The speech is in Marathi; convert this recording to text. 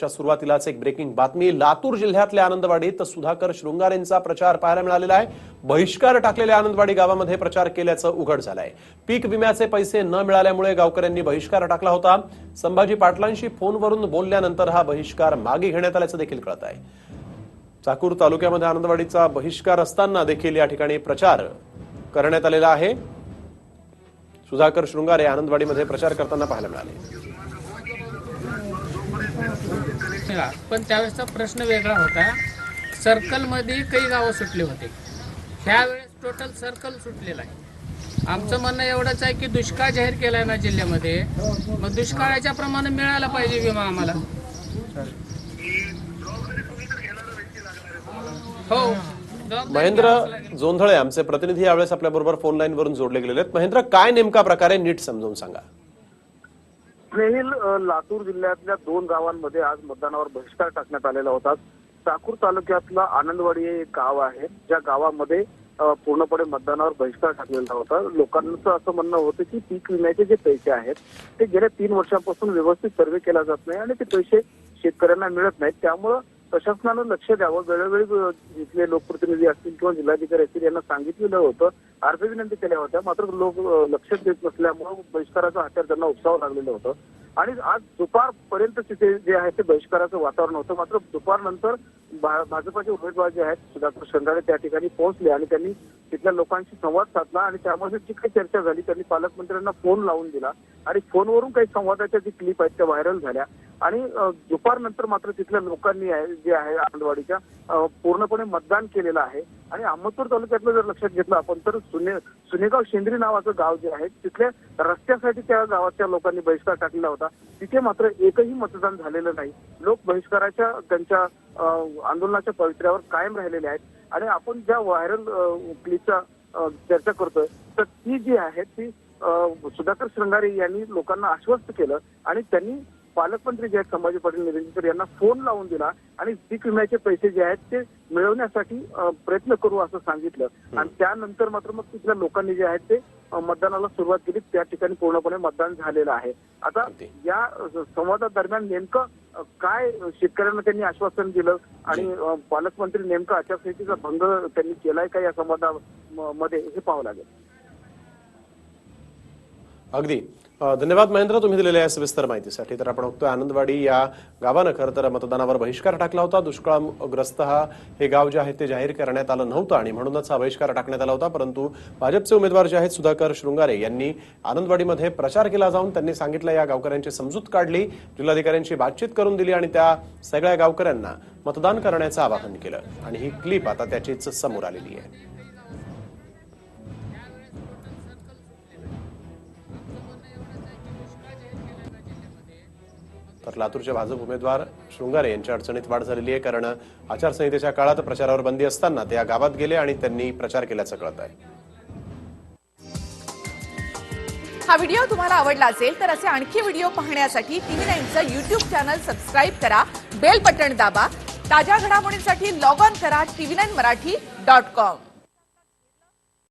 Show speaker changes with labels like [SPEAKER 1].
[SPEAKER 1] च्या सुरुवातीलाच एक ब्रेकिंग बातमी. लातूर जिल्ह्यातल्या आनंदवाडीत सुधाकर शृंगारेंचा प्रचार पाहायला मिळालेला आहे. बहिष्कार टाकलेल्या आनंदवाडी गावामध्ये प्रचार केल्याचं उघड झालंय. पीक विम्याचे पैसे न मिळाल्यामुळे गावकऱ्यांनी बहिष्कार टाकला होता. संभाजी पाटलांशी फोनवरून बोलल्यानंतर हा बहिष्कार मागे घेण्यात आल्याचं देखील कळत आहे. चाकूर तालुक्यामध्ये आनंदवाडीचा बहिष्कार असताना देखील या ठिकाणी प्रचार करण्यात आलेला आहे. सुधाकर शृंगारे आनंदवाडीमध्ये प्रचार करताना पाहायला मिळाले.
[SPEAKER 2] पण त्यावेळेसचा प्रश्न वेगळा होता. सर्कलमध्ये काही गावं सुटले होते. ह्यावेळेस टोटल सर्कल सुटलेलं आहे. आमचं म्हणणं एवढंच आहे की दुष्काळ जाहीर केलाय ना जिल्ह्यामध्ये. मग दुष्काळाच्या प्रमाणे मिळाला पाहिजे विमा आम्हाला. हो.
[SPEAKER 1] महेंद्र. जोंधळे आमचे प्रतिनिधी यावेळेस आपल्या बरोबर फोन लाईन वरून जोडले गेलेले आहेत. महेंद्र काय नेमका प्रकारे नीट समजावून सांगा?
[SPEAKER 3] स्नेहिल लातूर जिल्ह्यातल्या दोन गावांमध्ये आज मतदानावर बहिष्कार टाकण्यात आलेला होता. चाकूर तालुक्यातला आनंदवाडी हे एक गाव आहे ज्या गावामध्ये पूर्णपणे मतदानावर बहिष्कार टाकलेला होता. लोकांचं असं म्हणणं होतं की पीक विम्याचे जे पैसे आहेत ते गेल्या तीन वर्षांपासून व्यवस्थित सर्वे केला जात नाही आणि ते पैसे शेतकऱ्यांना मिळत नाहीत. त्यामुळं प्रशासनानं लक्ष द्यावं. वेळोवेळी जिथले लोकप्रतिनिधी असतील किंवा जिल्हाधिकारी असतील यांना सांगितलेलं होतं अर्ज विनंती केल्या होत्या. मात्र लोक लक्ष देत नसल्यामुळं बहिष्काराचं हत्यार त्यांना उपसावं लागलेलं होतं. आणि आज दुपारपर्यंत तिथे जे आहे ते बहिष्काराचं वातावरण होतं. मात्र दुपारनंतर भाजपाचे उमेदवार जे आहेत सुधाकर शंगारे त्या ठिकाणी पोहोचले आणि त्यांनी तिथल्या लोकांशी संवाद साधला आणि त्यामध्ये जी काही चर्चा झाली त्यांनी पालकमंत्र्यांना फोन लावून दिला आणि फोनवरून काही संवादाच्या जी क्लिप आहेत त्या व्हायरल झाल्या. आणि दुपारनंतर मात्र तिथल्या लोकांनी आहे- जे आहे आनंदवाडीच्या पूर्णपणे मतदान केलेलं आहे. आणि अहमदपूर तालुक्यातलं जर लक्षात घेतलं आपण तर सुने सुनेगाव शेंद्री नावाचं गाव जे आहे तिथल्या रस्त्यासाठी त्या गावातल्या लोकांनी बहिष्कार टाकलेला होता. तिथे मात्र एकही मतदान झालेलं नाही. लोक बहिष्काराच्या त्यांच्या आंदोलनाच्या पवित्र्यावर कायम राहिलेले आहेत. आणि आपण ज्या व्हायरल क्लिपचा चर्चा करतोय तर ती जी आहे ती सुधाकर श्रंगारे यांनी लोकांना आश्वस्त केलं. आणि त्यांनी पालकमंत्री जे आहेत संभाजी पाटील निलंगेकर यांना फोन लावून दिला आणि पीक विम्याचे पैसे जे आहेत ते मिळवण्यासाठी प्रयत्न करू असं सांगितलं. आणि त्यानंतर मात्र मग तिथल्या लोकांनी जे आहेत ते मतदानाला सुरुवात केली. त्या ठिकाणी पूर्णपणे मतदान झालेलं आहे. आता. या संवादादरम्यान नेमकं काय शेतकऱ्यांना त्यांनी आश्वासन दिलं? आणि पालकमंत्री नेमकं आचारसंहितेचा भंग त्यांनी केलाय का या संवादामध्ये? हे पाहावं लागेल.
[SPEAKER 1] अगदी. धन्यवाद महेंद्र तुम्ही दिलेल्या या सविस्तर माहितीसाठी. तर आपण बघतोय आनंदवाडी या गावानं खरं तर मतदानावर बहिष्कार टाकला होता. दुष्काळग्रस्त हा हे गाव जे आहे ते जाहीर करण्यात आलं नव्हतं आणि म्हणूनच हा बहिष्कार टाकण्यात आला होता. परंतु भाजपचे उमेदवार जे आहेत सुधाकर शृंगारे यांनी आनंदवाडीमध्ये प्रचार केला जाऊन त्यांनी सांगितलं या गावकऱ्यांची समजूत काढली जिल्हाधिकाऱ्यांशी बातचीत करून दिली आणि त्या सगळ्या गावकऱ्यांना मतदान करण्याचं आवाहन केलं. आणि ही क्लिप आता त्याचीच समोर आलेली आहे. तर लातूरचे भाजप उमेदवार शृंगारे यांच्या अडचणीत वाढ झालेली आहे कारण आचारसंहितेच्या काळात प्रचारावर बंदी असताना ते या गावात गेले आणि त्यांनी प्रचार केल्याचं कळत आहे.
[SPEAKER 4] हा व्हिडिओ तुम्हाला आवडला असेल तर असे आणखी व्हिडिओ पाहण्यासाठी टीव्ही नाईनचं युट्यूब चॅनल सबस्क्राईब करा बेल बटन दाबा ताज्या घडामोडींसाठी लॉग ऑन करा TV nine Marathi dot com.